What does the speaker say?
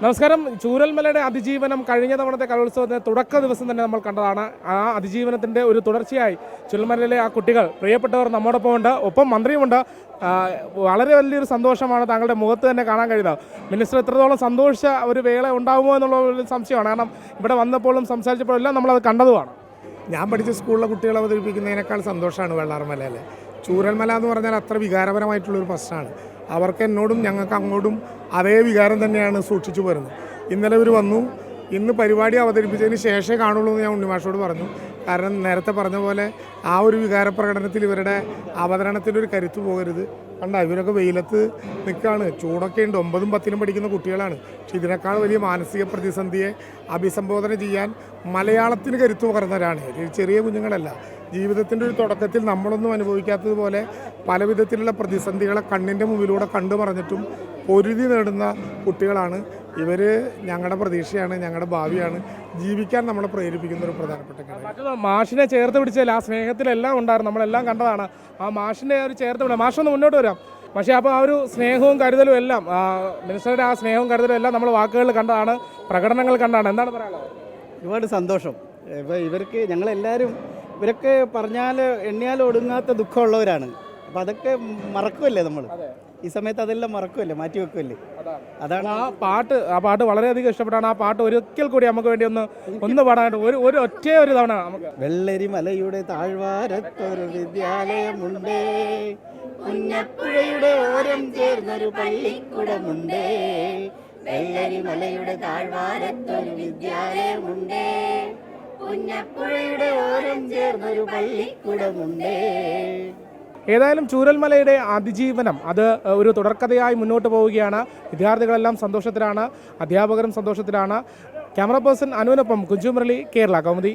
നമസ്കാരം. ചൂരൽമലയുടെ അതിജീവനം കഴിഞ്ഞ തവണത്തെ കലോത്സവത്തിന് തുടക്ക ദിവസം തന്നെ നമ്മൾ കണ്ടതാണ്. ആ അതിജീവനത്തിന്റെ ഒരു തുടർച്ചയായി ചുരൽമലയിലെ ആ കുട്ടികൾ പ്രിയപ്പെട്ടവർ നമ്മോടൊപ്പം ഉണ്ട്. ഒപ്പം മന്ത്രിയുമുണ്ട് വളരെ വലിയൊരു സന്തോഷമാണ് താങ്കളുടെ മുഖത്ത് തന്നെ കാണാൻ കഴിയുന്നത്. മിനിസ്റ്റർ എത്രത്തോളം സന്തോഷിച്ച ഒരു വേള ഉണ്ടാകുമോ എന്നുള്ള ഒരു സംശയമാണ്. കാരണം ഇവിടെ വന്നപ്പോഴും സംസാരിച്ചപ്പോഴും എല്ലാം നമ്മളത് കണ്ടതുമാണ്. ഞാൻ പഠിച്ച സ്കൂളിലെ കുട്ടികളെ അവതരിപ്പിക്കുന്നതിനേക്കാൾ സന്തോഷമാണ് വെള്ളാർമലയിലെ. ചൂരൽമല എന്ന് പറഞ്ഞാൽ അത്ര വികാരപരമായിട്ടുള്ളൊരു പ്രശ്നമാണ്. അവർക്ക് എന്നോടും ഞങ്ങൾക്ക് അങ്ങോട്ടും അതേ വികാരം തന്നെയാണ് സൂക്ഷിച്ചു പോരുന്നത്. ഇന്നലെ ഇവർ വന്നു. ഇന്ന് പരിപാടി അവതരിപ്പിച്ചതിന് ശേഷമേ കാണുള്ളൂ എന്ന് ഞാൻ ഉണ്ണിമാഷോട് പറഞ്ഞു. കാരണം നേരത്തെ പറഞ്ഞ പോലെ ആ ഒരു വികാരപ്രകടനത്തിൽ ഇവരുടെ അവതരണത്തിലൊരു കരുത്ത് പോകരുത്. കണ്ട ഇവരൊക്കെ വെയിലത്ത് നിൽക്കുകയാണ്. ചൂടൊക്കെ ഉണ്ട്. ഒമ്പതും പത്തിലും പഠിക്കുന്ന കുട്ടികളാണ്. പക്ഷെ ഇതിനേക്കാൾ വലിയ മാനസിക പ്രതിസന്ധിയെ അഭിസംബോധന ചെയ്യാൻ മലയാളത്തിന് കരുത്ത് പകർന്നവരാണ്. ചെറിയ കുഞ്ഞുങ്ങളല്ല. ജീവിതത്തിന്റെ ഒരു തുടക്കത്തിൽ നമ്മളൊന്നും അനുഭവിക്കാത്തതുപോലെ പല വിധത്തിലുള്ള പ്രതിസന്ധികളെ കണ്ണിന്റെ മുമ്പിലൂടെ കണ്ടു പറഞ്ഞിട്ടും പൊരുതി നേടുന്ന കുട്ടികളാണ് ഇവർ ഞങ്ങളുടെ പ്രതീക്ഷയാണ് ഞങ്ങളുടെ ഭാവിയാണ് ജീവിക്കാൻ നമ്മളെ പ്രേരിപ്പിക്കുന്ന ഒരു പ്രധാനപ്പെട്ട കാര്യം മാഷിനെ ചേർത്ത് പിടിച്ചാൽ ആ സ്നേഹത്തിലെല്ലാം ഉണ്ടായിരുന്നു നമ്മളെല്ലാം കണ്ടതാണ്. ആ മാഷിന്റെ ഒരു ചേർത്ത് വിടാം മാഷൊന്ന് മുന്നോട്ട് വരാം. പക്ഷേ അപ്പോൾ ആ ഒരു സ്നേഹവും കരുതലും എല്ലാം ആ മിനിസ്റ്ററുടെ ആ സ്നേഹവും കരുതലും എല്ലാം നമ്മൾ വാക്കുകളിൽ കണ്ടതാണ് പ്രകടനങ്ങൾ കണ്ടാണ് എന്താണ് പറയാനുള്ളത്? ഒരുപാട് സന്തോഷം. ഇപ്പോൾ ഇവർക്ക് ഞങ്ങളെല്ലാവരും ഇവരൊക്കെ പറഞ്ഞാൽ എണ്ണിയാൽ ഒടുങ്ങാത്ത ദുഃഖമുള്ളവരാണ്. അപ്പോൾ അതൊക്കെ മറക്കുമല്ലേ നമ്മൾ ഈ സമയത്ത് അതെല്ലാം മറക്കുമല്ലേ മാറ്റി വെക്കുമല്ലേ അതാണ്. ആ പാട്ട് ആ പാട്ട് വളരെയധികം ഇഷ്ടപ്പെട്ടാണ്. ആ പാട്ട് ഒരിക്കൽ കൂടി നമുക്ക് വേണ്ടി ഒന്ന് ഒന്ന് പാടാനായിട്ട് ഒരു ഒരു ഒറ്റ ഒരു തവണ നമുക്ക് വെള്ളരി മലയുടെ താഴ്വാരത്തൊരു വിദ്യാലയമുണ്ട്. പുന്നപ്പുഴയുടെ ഓരം ചേർന്നൊരു പള്ളിക്കുടമുണ്ട്. വെള്ളരി മലയുടെ താഴ്വാരത്തൊരു വിദ്യാലയമുണ്ട്. പുന്നപ്പുഴയുടെ ഓരം ചേർന്നൊരു പള്ളിക്കുടമുണ്ടേ. ഏതായാലും ചൂരൽമലയുടെ അതിജീവനം അത് ഒരു തുടർക്കഥയായി മുന്നോട്ട് പോവുകയാണ്. വിദ്യാർത്ഥികളെല്ലാം സന്തോഷത്തിലാണ്. അധ്യാപകരും സന്തോഷത്തിലാണ്. ക്യാമറ പേഴ്സൺ അനുവിനൊപ്പം കുഞ്ചുമുരളി കേരള കൗമുദി.